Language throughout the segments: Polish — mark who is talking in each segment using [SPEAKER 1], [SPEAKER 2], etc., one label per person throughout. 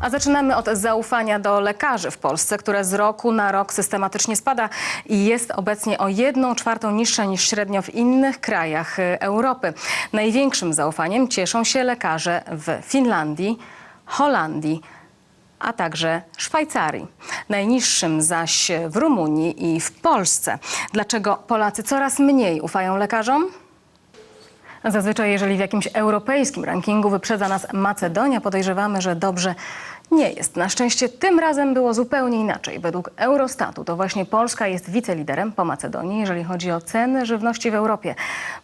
[SPEAKER 1] A zaczynamy od zaufania do lekarzy w Polsce, które z roku na rok systematycznie spada i jest obecnie o 1 czwartą niższe niż średnio w innych krajach Europy. Największym zaufaniem cieszą się lekarze w Finlandii, Holandii, a także Szwajcarii. Najniższym zaś w Rumunii i w Polsce. Dlaczego Polacy coraz mniej ufają lekarzom? Zazwyczaj, jeżeli w jakimś europejskim rankingu wyprzedza nas Macedonia, podejrzewamy, że dobrze nie jest. Na szczęście tym razem było zupełnie inaczej. Według Eurostatu to właśnie Polska jest wiceliderem po Macedonii, jeżeli chodzi o ceny żywności w Europie.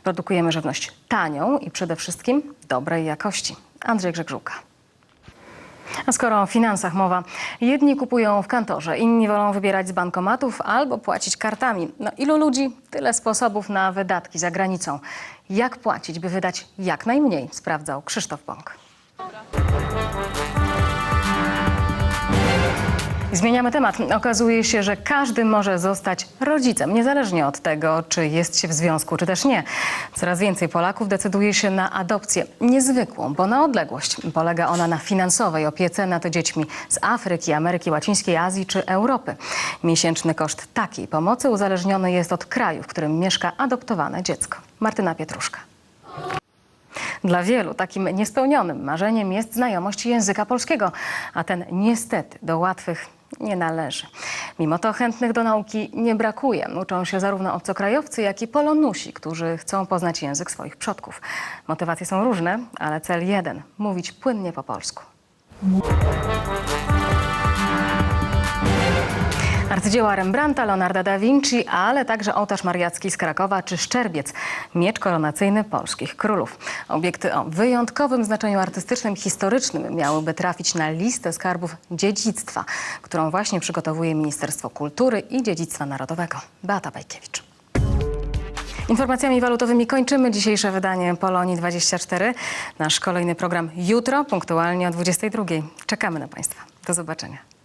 [SPEAKER 1] Produkujemy żywność tanią i przede wszystkim dobrej jakości. Andrzej Grzegżuka. A skoro o finansach mowa, jedni kupują w kantorze, inni wolą wybierać z bankomatów albo płacić kartami. No ilu ludzi, tyle sposobów na wydatki za granicą. Jak płacić, by wydać jak najmniej, sprawdzał Krzysztof Bąk. Zmieniamy temat. Okazuje się, że każdy może zostać rodzicem, niezależnie od tego, czy jest się w związku, czy też nie. Coraz więcej Polaków decyduje się na adopcję niezwykłą, bo na odległość. Polega ona na finansowej opiece nad dziećmi z Afryki, Ameryki Łacińskiej, Azji czy Europy. Miesięczny koszt takiej pomocy uzależniony jest od kraju, w którym mieszka adoptowane dziecko. Martyna Pietruszka. Dla wielu takim niespełnionym marzeniem jest znajomość języka polskiego, a ten niestety do łatwych nie należy. Mimo to chętnych do nauki nie brakuje. Uczą się zarówno obcokrajowcy, jak i polonusi, którzy chcą poznać język swoich przodków. Motywacje są różne, ale cel jeden – mówić płynnie po polsku. Arcydzieła Rembrandta, Leonarda da Vinci, ale także ołtarz mariacki z Krakowa czy Szczerbiec, miecz koronacyjny polskich królów. Obiekty o wyjątkowym znaczeniu artystycznym, historycznym miałyby trafić na listę skarbów dziedzictwa, którą właśnie przygotowuje Ministerstwo Kultury i Dziedzictwa Narodowego. Beata Bajkiewicz. Informacjami walutowymi kończymy dzisiejsze wydanie Polonii 24. Nasz kolejny program jutro, punktualnie o 22. Czekamy na Państwa. Do zobaczenia.